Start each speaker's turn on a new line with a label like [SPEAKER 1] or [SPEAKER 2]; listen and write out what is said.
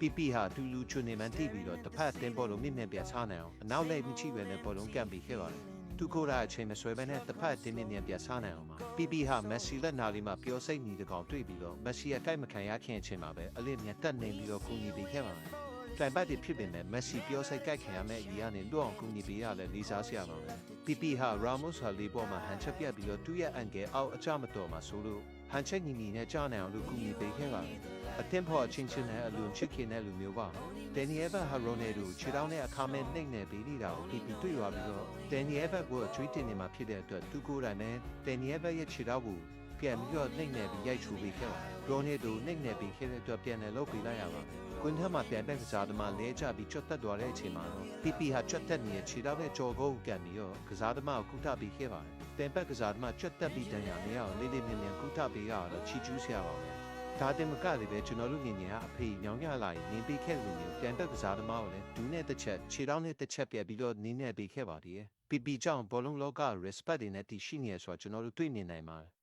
[SPEAKER 1] ပီပီဟာတူလူချွနေမှန်တိပြီးတော့တစ်ဖက်တင်ဘောလုံးမြင့်မြတ်ပြချနိုင်အောင်အနောက်လိုက်မချိပဲနဲ့ဘောလုံးကန့်ပြီးခဲ့ပါတယ်သူကိုယ်တိုင်အချိန်မဆွဲဘဲနဲ့တစ်ဖက်တင်းမြင့်မြတ်ပြချနိုင်အောင်ပါပီပီဟာမက်ဆီလက်နာလီမှာပျော်စိတ်ညီတကောင်တွေ့ပြီးတော့မက်ဆီအကိုက်မခံရခင်အချိန်မှာပဲအလစ်မြတ်တက်နေပြီးတော့ကူညီပေးခဲ့ပါတယ်တိုင်ပတ်တွေဖြစ်ပေမဲ့မက်ဆီပျော်စိတ်ကြိုက်ခံရမယ့်အရာနဲ့လွတ်အောင်ကူညီပေးရလဲလေးစားစရာပါပဲပီပီဟာရာမို့စ်ဟာလေးပေါ်မှာဟန်ချက်ပြတ်ပြီးတော့သူ့ရဲ့အန်ကယ်အောက်အကြမတော်မှာဆိုလို့ဟန်ချက်ညီညီနဲ့ကြားနိုင်အောင်လို့ကူညီပေးခဲ့ပါတယ် အသင်းဖော်အချင်းချင်းနဲ့အလွန်ချစ်ခင်တဲ့လူမျိုးပါဒန်နီယယ်ဘတ်ဟာရိုနယ်တို့ခြေထောက်နဲ့အခါမဲ့နှိမ့်နေပေးနေတာကိုပီပီတွေ့ရပြီးတော့ဒန်နီယယ်ဘတ်ကိုကျွေးတင်နေမှာဖြစ်တဲ့အတွက်သူကိုယ်တိုင်နဲ့ဒန်နီယယ်ဘတ်ရဲ့ခြေထောက်ကိုပြန်ပြီးတော့နှိမ့်နေပြီးရိုက်ချူပေးခဲ့ပါတယ်ရိုနယ်တို့နှိမ့်နေပြီးခဲ့တဲ့အတွက်ပြန်လည်းလုပ်ပေးလိုက်ရပါတယ်ကွင်းထက်မှာပြန်တဲ့ကစားသမားလဲကျပြီးချွတ်တက်သွားတဲ့အချိန်မှာတော့ပီပီဟာချွတ်တက်နေတဲ့ခြေထောက်နဲ့ကြော်ကုန်းကန်ပြီးတော့ကစားသမားကိုကုသပေးခဲ့ပါတယ်တန်ပတ်ကစားသမားချွတ်တက်ပြီးတန်ရနေအောင်လေးလေးမြင်မြင်ကုသပေးရတော့ချီကျူးစရာပါပဲ ဒါတင်မကလည်းပဲကျွန်တော်တို့ငင်ငယ်ကအဖေညောင်ရလာရင်နေပေးခဲ့လို့မျိုးပြန်တက်ကစားသမားကိုလည်းဒူးနဲ့တစ်ချက်ခြေထောက်နဲ့တစ်ချက်ပြက်ပြီးတော့နင်းနဲ့ပေးခဲ့ပါတည်းပီပီကြောင့်ဘောလုံးလောက respect တွေနဲ့တည်ရှိနေရဆိုတော့ကျွန်တော်တို့တွေ့မြင်နိုင်ပါတယ်